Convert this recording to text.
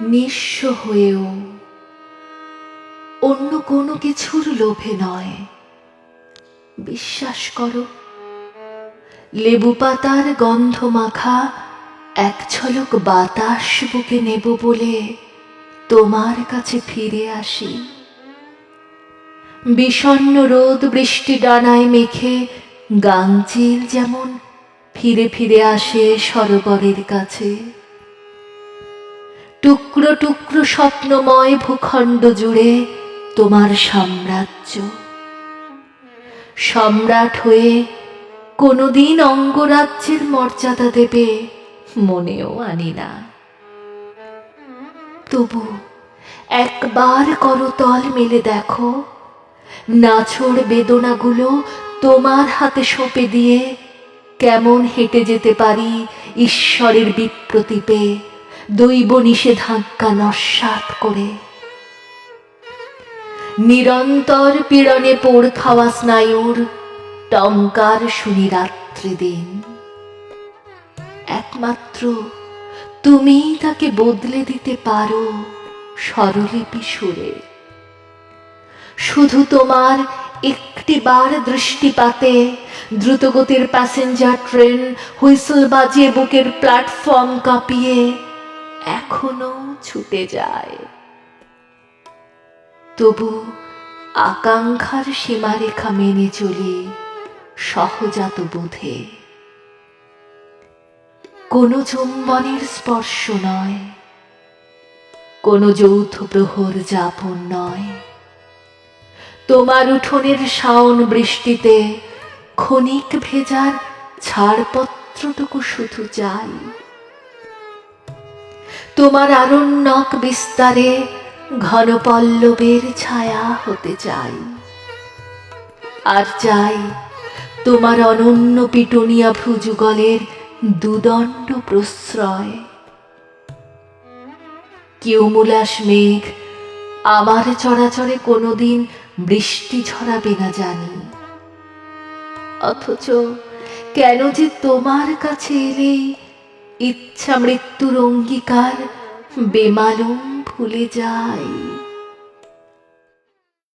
নিঃস্ব হয়েও অন্য কোনো কিছুর লোভে নয়। বিশ্বাস করো, লেবু পাতার গন্ধ মাখা এক ঝলক বাতাস বুকে নেব বলে তোমার কাছে ফিরে আসি। বিষণ্ণ রোদ বৃষ্টি ডানায় মেখে গাংচিল যেমন ফিরে ফিরে আসে সরোবরের কাছে। টুকরো টুকরো স্বপ্নময় ভূখণ্ড জুড়ে তোমার সাম্রাজ্য। সম্রাট হয়ে কোনোদিন অঙ্গরাজ্যের মর্যাদা দেবে মনেও আনি না। তবু একবার করতল মেলে দেখো নাছোড় বেদনাগুলো তোমার হাতে সঁপে দিয়ে কেমন হেঁটে যেতে পারি ঈশ্বরের বিপ্রতীপে। দৈব নিষেধাজ্ঞা নস্বাত করে। নিরন্তর পীড়নে পোড় খাওয়া স্নায়ুর টঙ্কার শুনি রাত্রি দিন। একমাত্র তুমিই তাকে বদলে দিতে পারো স্বরলিপি সুরে। শুধু তোমার একটি বার দৃষ্টিপাতে দ্রুতগতির প্যাসেঞ্জার ট্রেন হুইসল বাজিয়ে বুকের প্ল্যাটফর্ম কাঁপিয়ে এখনও ছুটে যায়। তবু আকাঙ্ক্ষার সীমারেখা মেনে চলি সহজাত বোধে। কোনো চুম্বনের স্পর্শ নয়, কোনো যৌথ প্রহর যাপন নয়। তোমার উঠোনের শাওন বৃষ্টিতে ক্ষণিক ভেজার ছাড়পত্রটুকু শুধু যাই তোমার আরণ্যক বিস্তারে ঘন পল্লবের ছায়া হতে চাই। আর চাই তোমার অনন্য পিটুনিয়া ভ্রুযুগলের দুদণ্ড প্রশ্রয়। কিউমুলাস মেঘ, আমার চরাচরে কোনোদিন বৃষ্টি ঝরাবে না জানি। অথচ কেন যে তোমার কাছে এলেই ইচ্ছা মৃত্যুর অঙ্গীকার বেমালুম ভুলে যায়